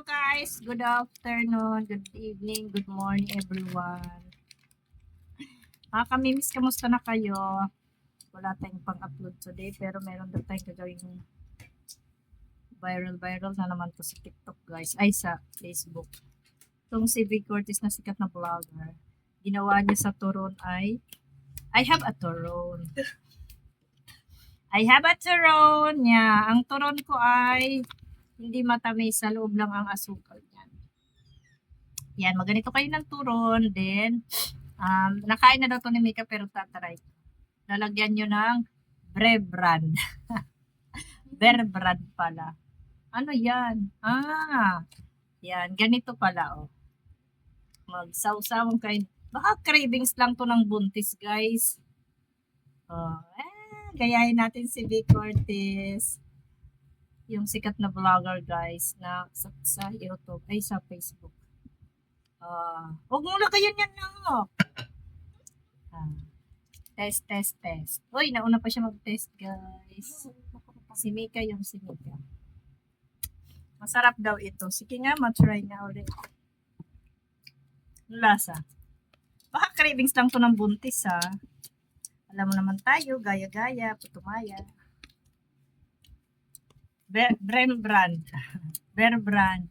Guys, good afternoon, good evening, good morning everyone. Mga kamimiss, kamusta na kayo? Wala tayong pang-upload today pero meron daw tayong gagawing viral-viral na naman to sa TikTok guys. Ay, sa Facebook. Itong si Vic Cortez na sikat na vlogger. Ginawa niya sa turon ay I have a turon. I have a turon niya. Ang turon ko ay hindi matamis sa loob lang ang asukal niyan. Yan, maganito kayo ng turon. Then, um, nakain na daw to ni Mika pero tatry. Lalagyan nyo ng Brebrand. Berbrand pala. Ano yan? Ah, yan. Ganito pala, oh. Magsawsawang kayo. Baka cravings lang to ng buntis, guys. Oh, eh, gayahin natin si Vic Cortez yung sikat na vlogger guys na sa, sa YouTube ay sa Facebook. Ah, wag mo kayo yan no. Ah, test, test, test. Uy, nauna pa siya mag-test guys. Si Mika yung si Mika. Masarap daw ito. Sige nga, matry nga ulit. Lasa. Baka cravings lang to ng buntis ha. Alam mo naman tayo, gaya-gaya, putumaya. Be- Brand. Bear brand.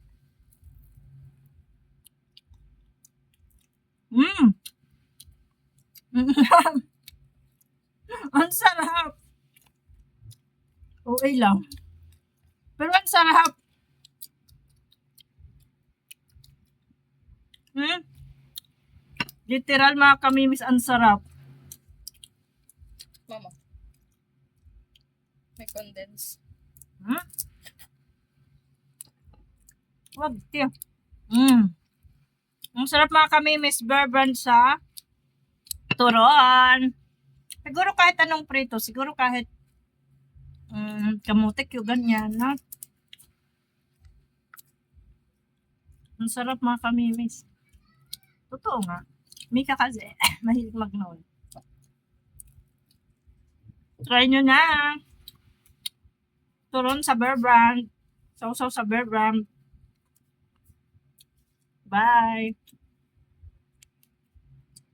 Mmm. ang sarap. Okay lang. Pero ang sarap. Hmm? Literal mga kamimis, ang sarap. Mama. May condense. Hmm? Wag, tiyo. Mm. Ang sarap mga kami, Miss Bourbon sa turon. Siguro kahit anong prito, siguro kahit mm, kamutik yung ganyan, na. Ang sarap mga kami, Miss. Totoo nga. Mika kasi, mahilig mag-nood. Try nyo na. Turon sa Bear Brand. Sausaw sa Bear Brand. Bye.